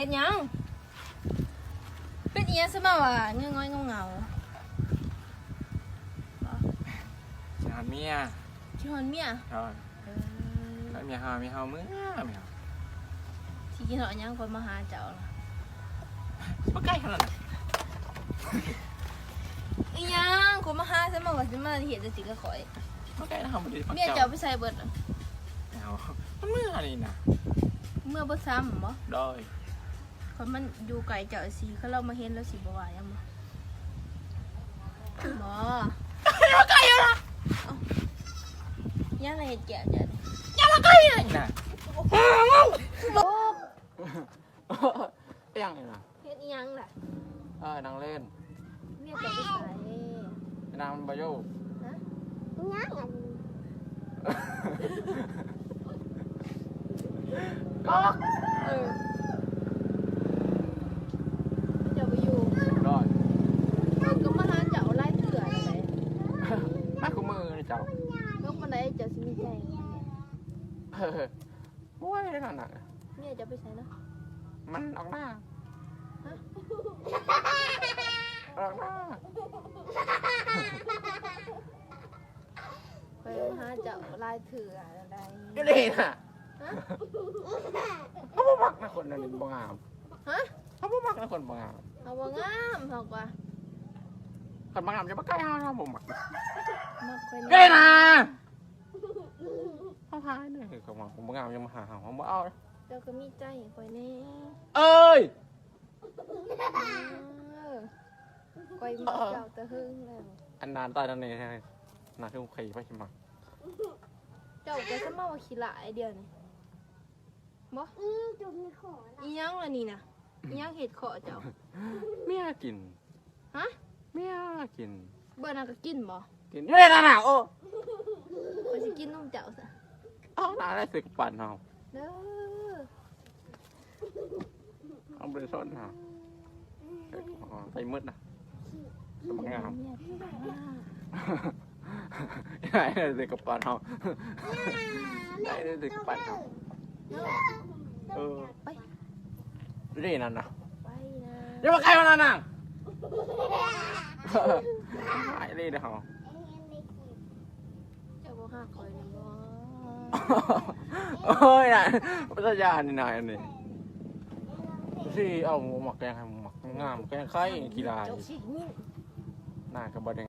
ฮ็ดหยัง เป็นอีหยังซะมาว่าเงยงอยเงาชาเมียๆชิฮอนเมียเอาเออแล้วเมียเฮาเมียเฮามื้อเมียสิกินเหาะหยังคนมาหาเจ้าล่ะบ่ใกล้ขนาดนั้นอีหยังคนมาหาซะมาว่าสิมาเฮ็ดจังซี่ก็ข่อยบ่ใกล้นะเฮาบ่ได้ปักเมียเจ้าเจ้าไปใส่เบิดอะเอามันมื้อนี่นะเมื่อบ่ซ้ำบ่ด อยคนมันอยู่ไกลเจ้าสิเขาเรามาเห็นแล้วสิบ่ว่าหยังบ่บ่บ่ใกล้แล้วนะยังไงเฮ็ดแก่จ้ะอย่ามาใกล้เลยนะโอ้เอียงนี่นะเฮ็ดอีหยังล่ะเออนางเล่นเมียเจ้าไปใส่นางมันบ่อยู่ฮะก็เออเจ้าไปอยู่ ดอย เขาก็มาหาเจ้าไล่เถื่อเลย มาคู่มือนี่เจ้า ลงมาได้เจ้าสิมีใจ เออบ่ว่าได้นั่นน่ะเมียจะไปใส่เนาะมันออกหน้าฮะออกหน้าไปหาเจ้าไล่เถื่ออะไรก็ได้น่ะฮะเขาบ่มักนะคนนั้นบ่งามฮะเขาบ่มักนะคนบ่งามเอาว่างามเฮากว่าคนบ่งามจะมาใกล้เฮาเฮาบ่มักมักไปเด้แน่นะ เฮาหายเนี่ยคือเขามาผมบ่งามยังมาหาเฮาเฮาบ่เอาเจ้าก็มีใจคอยแน่เอ้ย เออคอยมักเจ้าตะหึงแล้ว อันนานตายนั่นนี่น่าคือใครไปสิมาเจ้าก็สมาว่าขี้หลายเดียวนี่บ่อืมจุกมีขอนะอีหยังล่ะนี่น่ะอีหยังเห็ดขอเจ้า เมียกินฮะ เมียกิน เบิ่นน่ะก็กินบ่กินอยู่ในนั้นน่ะโอ้ข้อยสิกินนมเจ้าซะ เอาหน้าได้สึกปั่นเฮาเด้อเอาบ่ได้สนเฮาใส่มืดนะสมงามเนี่ยพี่บ้าได้ได้สึกปั่นเฮาได้ได้สึกปั่นเฮาเออไปนี่นั่นน่ะไปนะอย่ามาใกล้มันนั่นน่ะหายเลยเด้อเฮาเจ้าบ่ฮักข่อยนี่บ่ โอ้ยน่ะพัทยานี่นายอันนี้สิเอาหมูหมักแกงให้หมูหมักงามแกงไข่กีฬาเจ้าสินี่หน้ากับบะแดง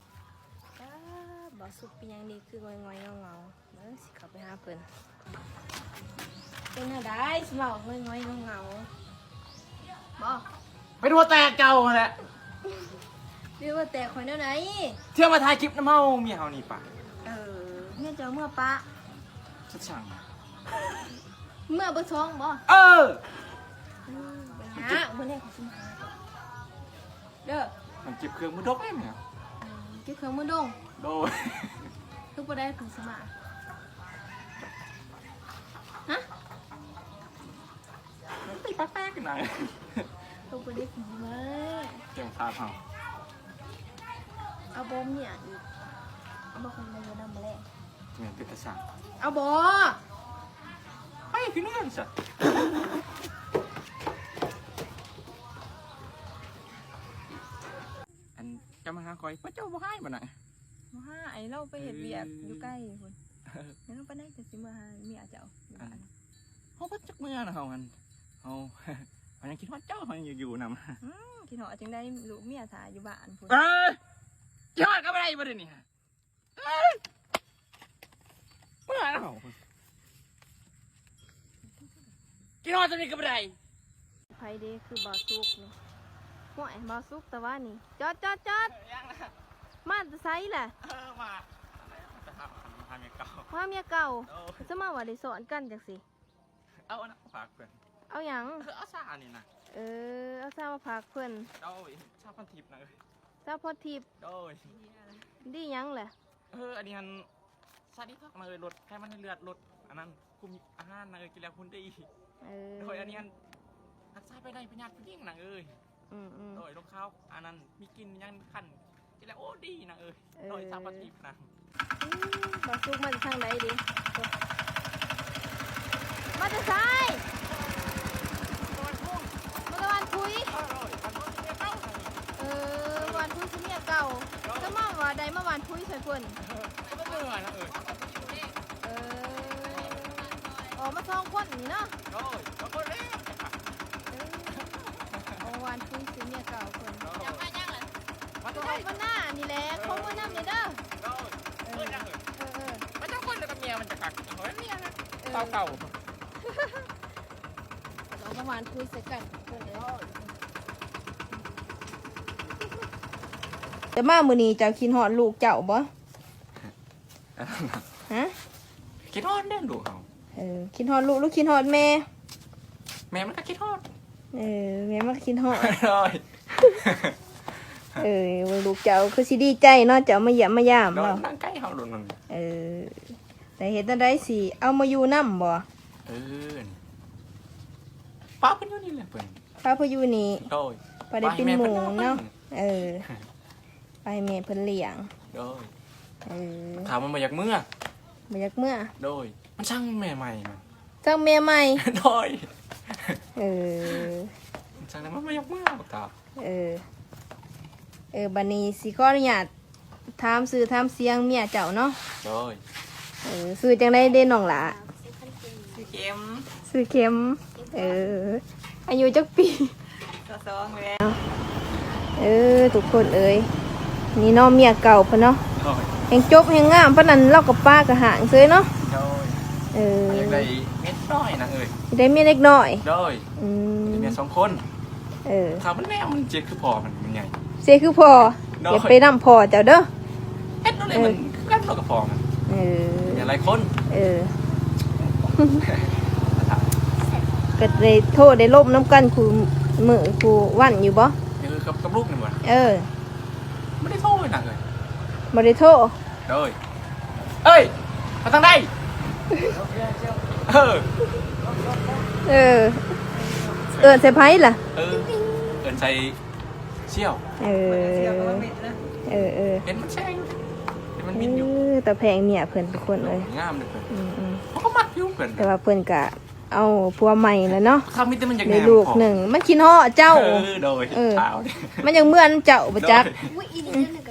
จ้าบ่สุกเป็นหยังดีคืองอยๆเงาๆเด้อสิเข้าไปหาเพิ่นเป็นอะไรสิเว้างอยๆเงาๆบ่เป็นหัวแตกเก่าแหละเรียกว่าแต่ข่อยแนวไหนเที่ยวมาถ่ายคลิปน้ำเฮาเมียเฮานี่ปะเออเมียเจ้าเมื่อปะ ชัดช่างเมื่อบ่ท้องบ่เอออืมไปหาบ่ได้ขอสิมาหาเด้อมันจิบเครื่องมือดกได้ไหมครับเออเก็บเครื่องมือดงโดยทุกบ่ได้ถึงสมาฮะมันตีแป๊กๆกันหน่อยทุกบ่ได้ถึงสมาเกี่ยวคาเฮาเอาบอมเนี่ยอีกเอาบ่คนเลยนำมาแล้ว เมียเป็นตาช่างเอาบ่ไปคือนู่นสัตว์อันจะมาหาคอยพระเจ้าบ่ให้บ่น่ะบ่หาไอ้เราไปเฮ็ดเวียกอยู่ใกล้พุ่นเดี๋ยวเราไปได้ก็สิมาหาเมียเจ้าอยู่บ้านเขาก็จักเมื่อนะเขามันเขาเขายังคิดว่าเจ้าเขายังอยู่นำอืมกินหอจังได้ลูกเมียถ่ายอยู่บ้านพุ่นเอ้ยยอดก็ไม่ได้ประเด็นนี่ฮะเอ้ยเมื่อไหร่เขากินฮอดจะมีก็ไม่ได้ไผเด้คือบาซุกนี่ห่วยบาซุกแต่ว่านี่ จอดจอดจอดยังนะมาแตะไซแหละเออมาจะทำทำยังเก่าว่าเมียเก่าโอ้จะมาว่าได้สอนกันจังสิ เอาอันนะฝากเพื่อนเอาหยังเออเอาซานี่นะเออ เอาซามาพากเพิ่นเอาชาพันทิพย์นะเอ้ยซาพอทิพย์โอ้ยดีหยังแหละเออ อันนี้ฮัน สวัสดีครับมาเลยลดไขมันเลือดลดอันนั้นคุมอาหารนะเอ้ยกินแล้วคุณได้อีกเออโดยอันนี้อันทักซ้ายไปในพญาติผู้หญิงนะเอยอโดยรองเท้าอันนั้นมีกินยังขันกินแล้วโอ้ดีนะเอ้ยโดยสามปฏิบนะอืมาซุกมันทางไหนดีมาจะซ้ายยมาตะวันคุย เออโดวันพุยสิเมียเก่าเก่า ก็มาว่าใดมาวันพุยใส่คน อนะเออเออออกมาสองคนนี่เนาะโอ้ยก็คนเล่นเออเอาวานคุยสิเมียเก่าเพิ่นยังไม่ยังเลยมาตัวได้วันหน้านี่แหละคงวันน้ำนี่ยเด้อโอ้ยเอเอออยังเลยเออเออมันจะคนแล้วกับเมียมันจะกักเฮ้ยเมียนะเก่าเก่าเราประมาณคุยใส่กันเพิ่นเลยแต่มามือนี้จ้าคิดฮอดลูกเจ้าบ่ ฮะคิดฮอดเด่นดูเขาเออคิดฮอดลูกลูกคิดฮอดแม่ แม่มันก็คิดฮอดเออแม่มาคิดฮอดเลยเออว่าลูกเจ้าคือสิดีใจเนาะเจ้ามาเยี่ยมมายามโดนเรานั่งใกล้เขาโดนมันเออแต่เห็นจั่งใดสิเอามาอยู่นํบ่เออป้าเป็นอยู่นี่แหละเพิ่นพาพอยู่นี่โดยพอได้เป็นหมูเนาะเออ ไปให้แม่เพิ่นเลี้ยง โดย เออถามมันมาจากเมื่อ บ่อยากเมื่อโดย มันช่างแม่ใหม่มันจังแม่ใหม่ โดยเออ มันช่างแล้วมันมาจากเมื่อบอกตาเออ เออบัดนี้สิขออนุญาตถามชื่อถามเสียงเมียเจ้าเนาะ โดยเออชื่อจังไดเด้น้องหล่ะสีเข็มชื่อเข้มเออ อายุจักปีสองแล้วเออ ทุกคนเอ้ยนี่เนาะเมียเก่าเพิ่นเนาะ โดย แห่งจบแห่งงามปานนั้นเรากับป้ากับหางเซยเนาะโดยเอออยากได้เม็ดน้อยนะเอ้ยได้เมียเล็กน้อยโดยอืมเมียสองคนเออถามมันแน่มันเจ็ดคือพอมันมันใหญ่เสียคือพอโดยอย่าไปนำพอเจ้าเด้อเอ็ดนั่นเลยมันคือกันเรากับพอมันเอออย่างไรคนเออก็ได้โทษได้ลบน้ำกันครูมือครูวันอยู่บ่เออกับกับลูกนี่หมดเออไม่ได้โทษเลยนะเลยบ่ได้โทษ โดยเอ้ยมาทางใดเออ เออเออเซอร์ไพรส์ล่ะเออเอินใส่เชี่ยวเออ เออเออเห็นมันแช่อยู่เห็นมันเอบินอยู่อแต่แพงเนี่ยเพิ่นทุกคนเลยงามเลยเพื่อนอืมอืมเขาก็มักอยู่เพื่อนแต่ว่าเพิ่นกะ เอาผัวใหม่แล้วเนาะทำมิตรมันอย่างในลูกหนึ่งมันคิดฮอดเจ้าเออโดยเออเท้าดิมันยังเหมือนเจ้าประจักษ์โดยอุ้ยอีนี่นั่นก็